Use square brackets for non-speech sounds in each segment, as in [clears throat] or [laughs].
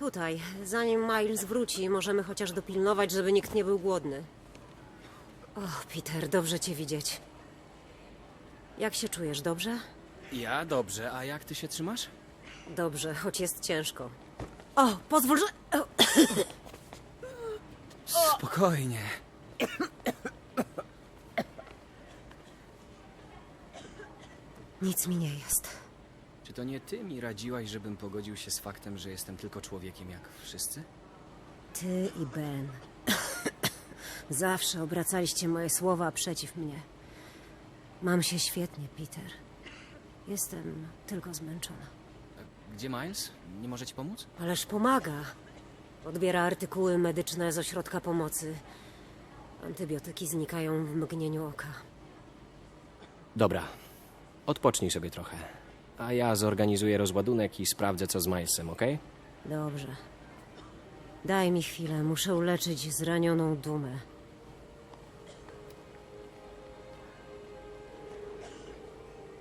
Tutaj, zanim Miles wróci, możemy chociaż dopilnować, żeby nikt nie był głodny. O, Peter, dobrze cię widzieć. Jak się czujesz, dobrze? Ja dobrze, a jak ty się trzymasz? Dobrze, choć jest ciężko. O, pozwól, że... Spokojnie. nic mi nie jest. Czy to nie ty mi radziłaś, żebym pogodził się z faktem, że jestem tylko człowiekiem jak wszyscy? Ty i Ben. [coughs] Zawsze obracaliście moje słowa przeciw mnie. Mam się świetnie, Peter. Jestem tylko zmęczona. Gdzie Miles? Nie może ci pomóc? Ależ pomaga. Odbiera artykuły medyczne z ośrodka pomocy. Antybiotyki znikają w mgnieniu oka. Dobra. Odpocznij sobie trochę. A ja zorganizuję rozładunek i sprawdzę, co z Milesem, okej? Dobrze. Daj mi chwilę, muszę uleczyć zranioną dumę.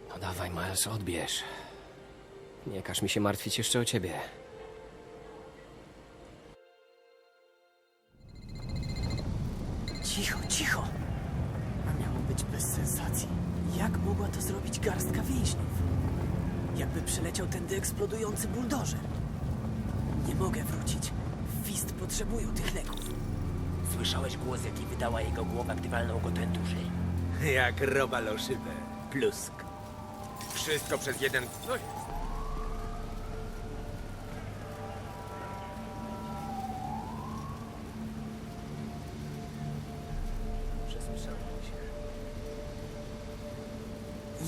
No dawaj, Miles, odbierz. Nie każ mi się martwić jeszcze o ciebie. Cicho, cicho! A miało być bez sensacji. Jak mogła to zrobić garstka więźniów? Jakby przyleciał tędy eksplodujący buldożer. Nie mogę wrócić. Fist potrzebują tych leków. Słyszałeś głos, jaki wydała jego głowa, gdy walnął go ten duży? Jak robal o szybę. Plusk. Wszystko przez jeden... Przesłyszałem się.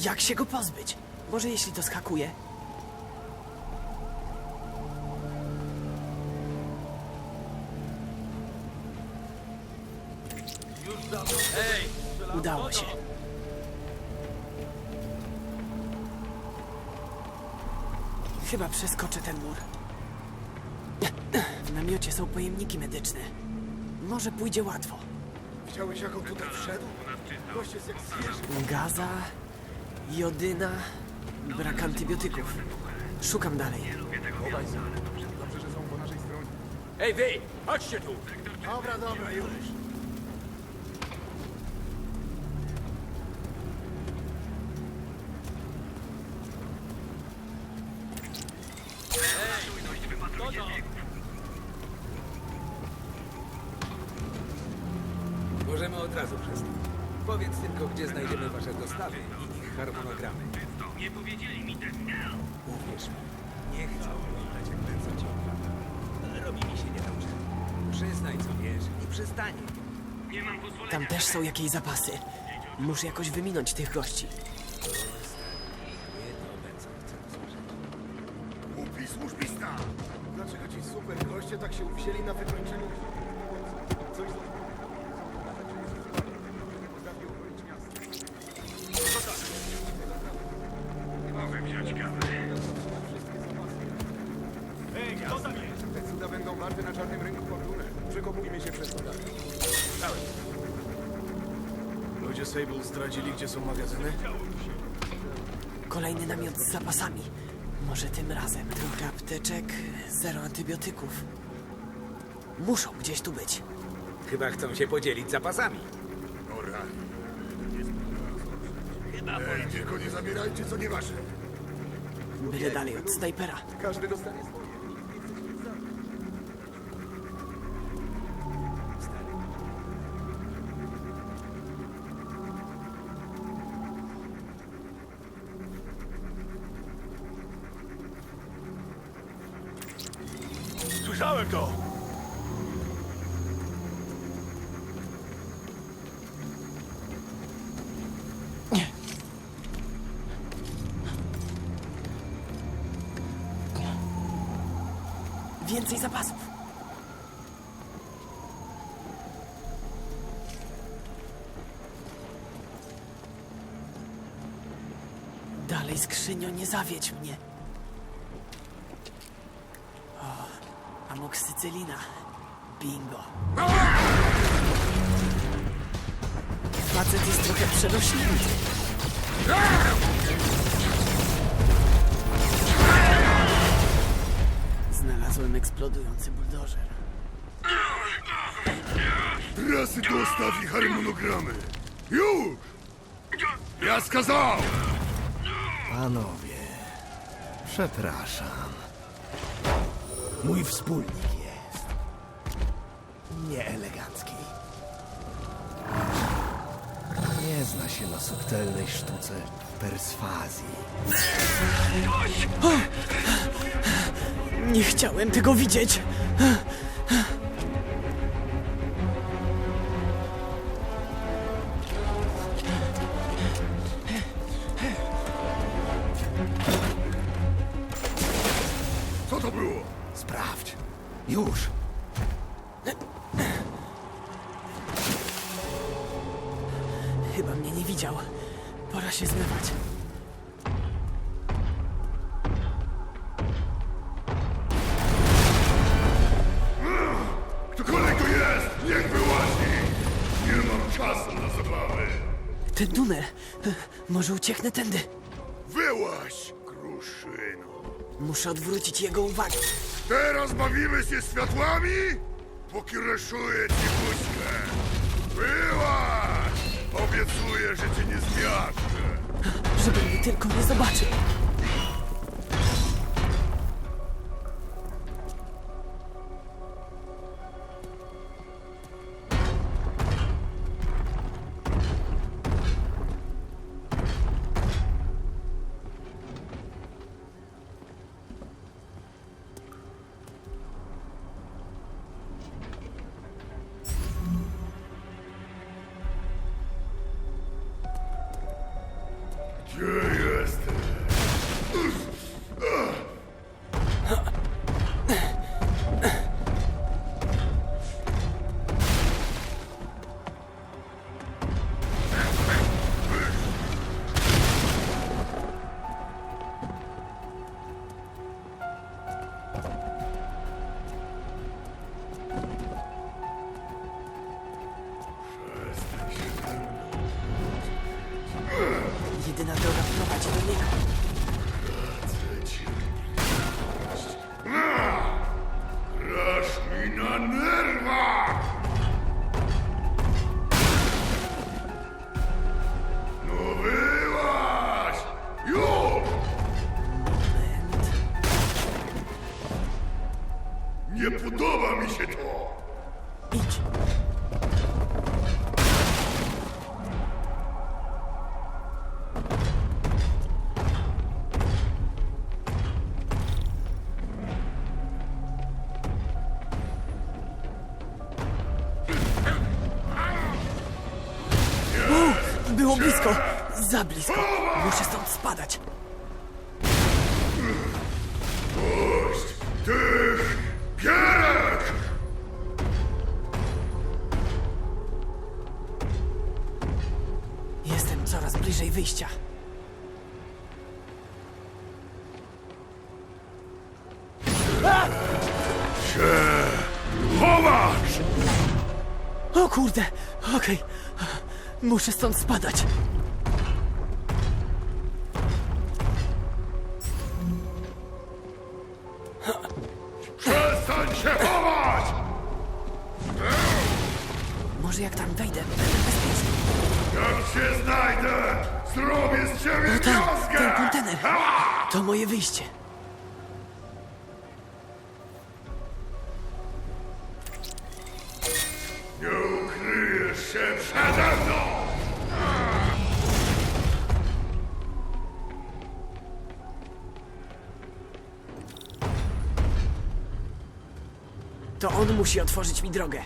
Jak się go pozbyć? Może jeśli to skakuje? Udało się. Chyba przeskoczę ten mur. W namiocie są pojemniki medyczne. Może pójdzie łatwo. Widziałeś, jak on tutaj wszedł? Gość jest jak zwierzę. Gaza, jodyna, brak antybiotyków. Szukam dalej. Dobrze, że są po naszej stronie. Ej wy, chodźcie tu! Dobra, dobra, już. Możemy od razu przestać. Powiedz tylko, gdzie znajdziemy wasze dostawy i ich harmonogramy. Nie powiedzieli mi tego. Uwierz mi, nie chcę oglądać, jak ten co okradł. Robi mi się niedobrze. Przyznaj, co wiesz i przystanie. Tam też są jakieś zapasy. Muszę jakoś wyminąć tych gości. Jedno co chcę usłyszeć. Głupi służbista! Dlaczego ci super goście tak się uwzięli na wykończeniu? Coś Ej, kto tam jest? Te cuda będą warte na czarnym rynku górę. Przekopujmy się przez to dalej. Ludzie Sable zdradzili, gdzie są magazyny? Kolejny namiot z zapasami. Może tym razem. Trochę apteczek, zero antybiotyków. Muszą gdzieś tu być. Chyba chcą się podzielić zapasami. Ej, tylko nie zabierajcie, co nie wasze. Byle dalej od snajpera. Każdy dostanie Dalej, skrzynio, nie zawiedź mnie. O, amoksycylina. Bingo. Facet jest trochę przerośnięty. Znalazłem eksplodujący buldożer. Trasy dostaw i harmonogramy. Już! Ja skazał! Panowie, przepraszam. Mój wspólnik jest nieelegancki. Nie zna się na subtelnej sztuce perswazji. Nie chciałem tego widzieć! Chyba mnie nie widział. Pora się zmywać. Ktokolwiek to jest, niech wyłazi! Nie mam czasu na zabawy. Ten tunel! Może ucieknę tędy. Wyłaź, kruszyno. Muszę odwrócić jego uwagę. Teraz bawimy się światłami, póki reszuję ci buźkę. Wyłaź! Obiecuję, że cię nie zmiażdżę. Żeby mnie tylko nie zobaczył. Za blisko! Muszę stąd spadać! Puść tych gierek! Jestem coraz bliżej wyjścia. Chowasz! O kurde! Okej. Muszę stąd spadać. Może jak tam wejdę, będę bezpieczny. Jak się znajdę, zrobię z ciebie O tam, wioskę! ten kontener. To moje wyjście. Nie ukryjesz się przede mną! To on musi otworzyć mi drogę.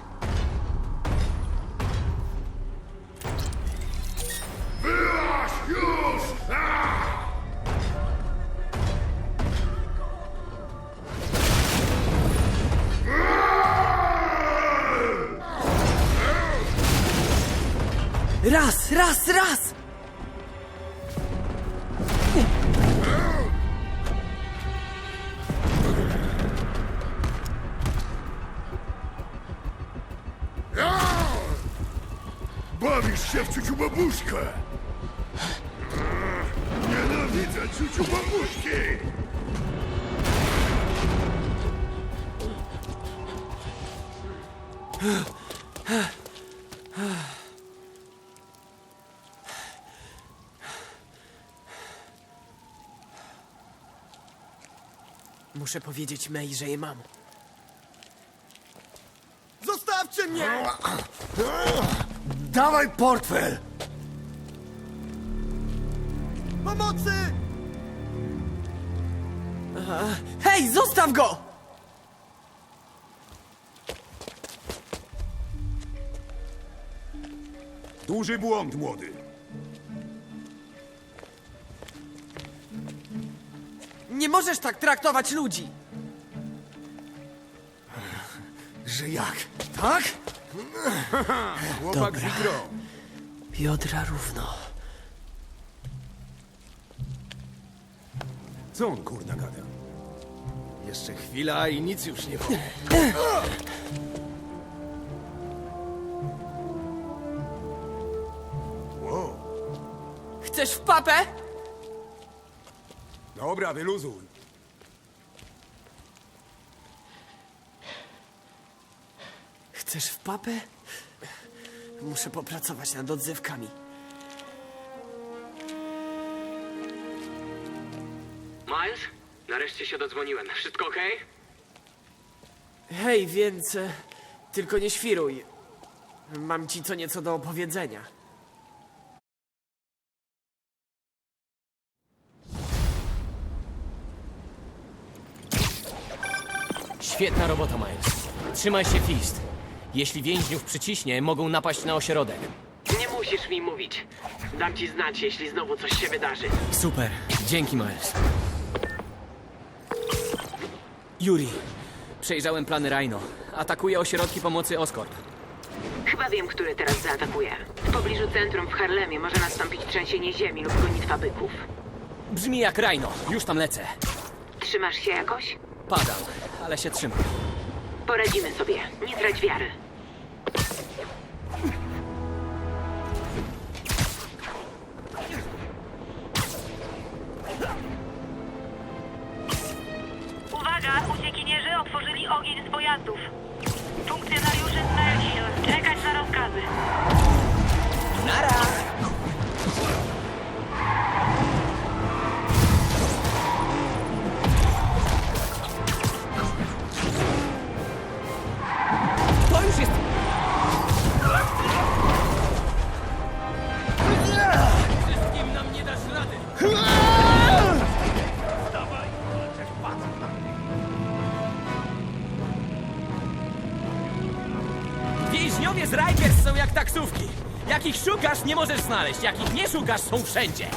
Bawisz się w ciuciu babuszkę! Nienawidzę ciuciu babuszki! Muszę powiedzieć Mei, że je mam. Zostawcie mnie! [clears throat] Dawaj portfel! Pomocy! Hej, zostaw go! Duży błąd, młody. Nie możesz tak traktować ludzi! Że jak? Tak? [laughs] Chłopak z ikro. Biodra równo. Co on kurna gada? Jeszcze chwila i nic już nie było. Wow. Chcesz w papę? Dobra, wyluzuj. Chcesz w papę? Muszę popracować nad odzewkami. Miles? Nareszcie się dodzwoniłem. Wszystko okej? Hej, więc... e, Tylko nie świruj. Mam ci co nieco do opowiedzenia. Świetna robota, Miles. Trzymaj się, Fist. Jeśli więźniów przyciśnie, mogą napaść na ośrodek. Nie musisz mi mówić. Dam ci znać, jeśli znowu coś się wydarzy. Super. Dzięki, Miles. Yuri. Przejrzałem plany Rhino. Atakuje ośrodki pomocy Oscorp. Chyba wiem, który teraz zaatakuje. W pobliżu centrum w Harlemie może nastąpić trzęsienie ziemi lub gonitwa byków. Brzmi jak Rhino. Już tam lecę. Trzymasz się jakoś? Padam, ale się trzymam. Poradzimy sobie. Nie trać wiary. Uwaga! Uciekinierzy otworzyli ogień z pojazdów. Funkcjonariusze z Melchior. Czekać na rozkazy. To Więźniowie z Rikers są jak taksówki. Jak ich szukasz, nie możesz znaleźć. Jak ich nie szukasz, są wszędzie.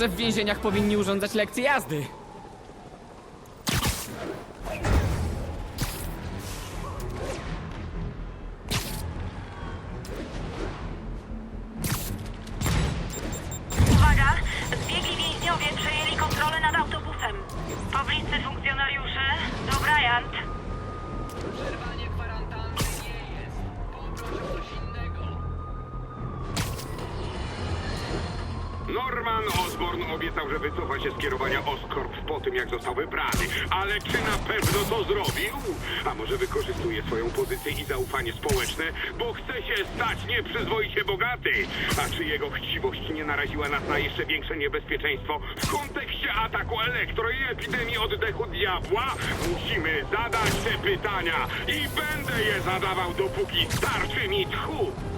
Może w więzieniach powinni urządzać lekcje jazdy. Jak został wybrany. Ale czy na pewno to zrobił? A może wykorzystuje swoją pozycję i zaufanie społeczne, bo chce się stać nieprzyzwoicie bogaty? A czy jego chciwość nie naraziła nas na jeszcze większe niebezpieczeństwo w kontekście ataku elektro i epidemii oddechu diabła? Musimy zadać te pytania i będę je zadawał, dopóki starczy mi tchu.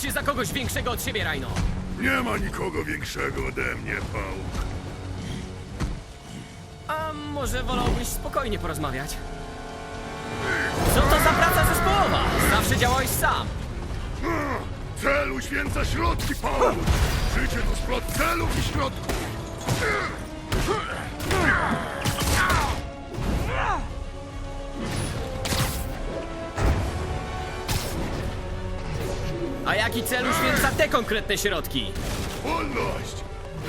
Wziąłbyś się za kogoś większego od siebie, Rhino! Nie ma nikogo większego ode mnie, Pałk. A może wolałbyś spokojnie porozmawiać? Co to za praca zespołowa? Zawsze działałeś sam. Cel uświęca środki, Pałk. Życie to splot celów i środków. A jaki cel uświęca te konkretne środki? Wolność!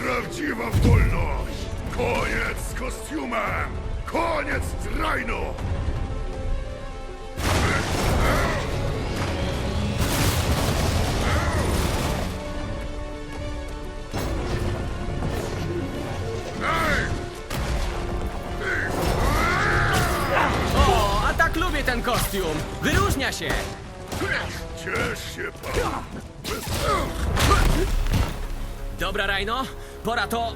Prawdziwa wolność! Koniec z kostiumem! Koniec z! Ej! O, a tak lubię ten kostium! Wyróżnia się! Ciesz się, Pałk. Dobra, Rhino, pora to...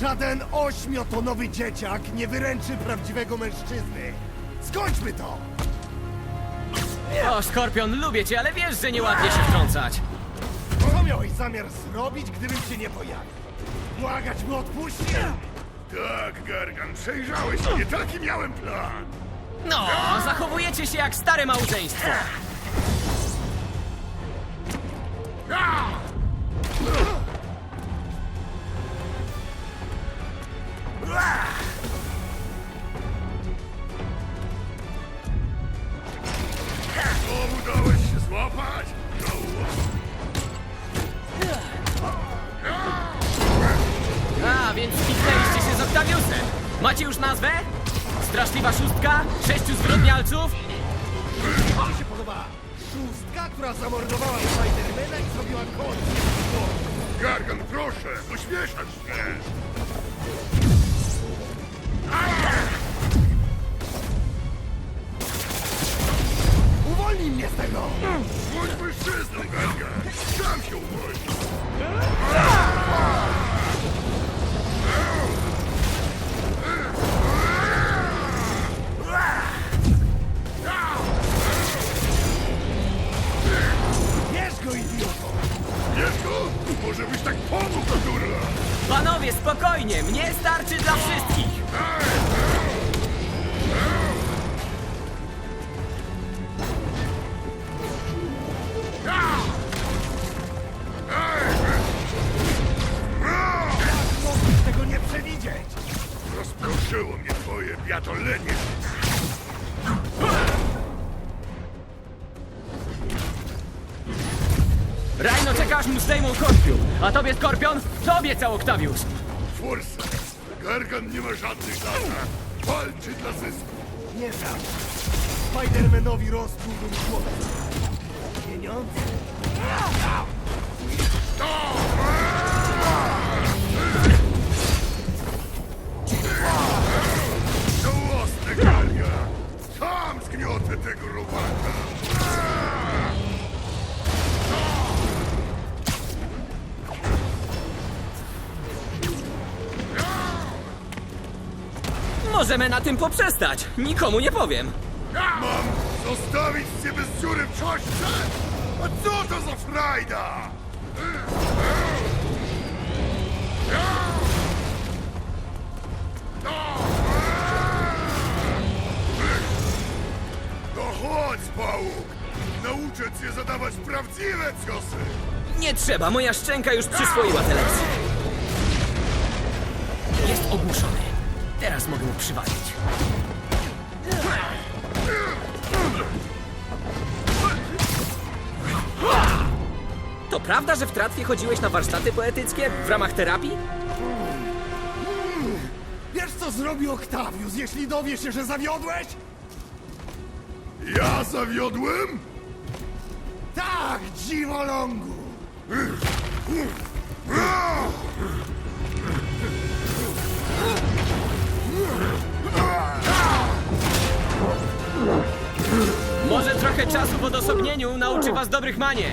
Żaden ośmiotonowy dzieciak nie wyręczy prawdziwego mężczyzny. Skończmy to! O, Skorpion, lubię cię, ale wiesz, że nieładnie się wtrącać. Co miałeś zamiar zrobić, gdybym się nie pojawił? Błagać mu odpuścił? Tak, Gargan, przejrzałeś mnie, taki miałem plan. No, zachowujecie się jak stare małżeństwo. Twoje biatolenie. Rhino czeka aż mu zdejmą kostium. A tobie, Skorpion, co obiecał Octavius? Forsa. Gargan nie ma żadnych zasad. Walczy dla zysku. Nieprawda. Spidermanowi rozpływł głowę. Pieniądze? Tego robaka. Możemy na tym poprzestać. Nikomu nie powiem. Mam zostawić cię bez dziury w? A co to za frajda? Chodź, pałuk! Nauczę cię zadawać prawdziwe ciosy! Nie trzeba, moja szczęka już przyswoiła tę lekcję. Jest ogłuszony. Teraz mogę mu przywalić. To prawda, że w tratwie chodziłeś na warsztaty poetyckie w ramach terapii? Wiesz, co zrobi Octavius, jeśli dowie się, że zawiodłeś? Ja zawiodłem? Tak, dziwolągu! Może trochę czasu w odosobnieniu nauczy was dobrych manier.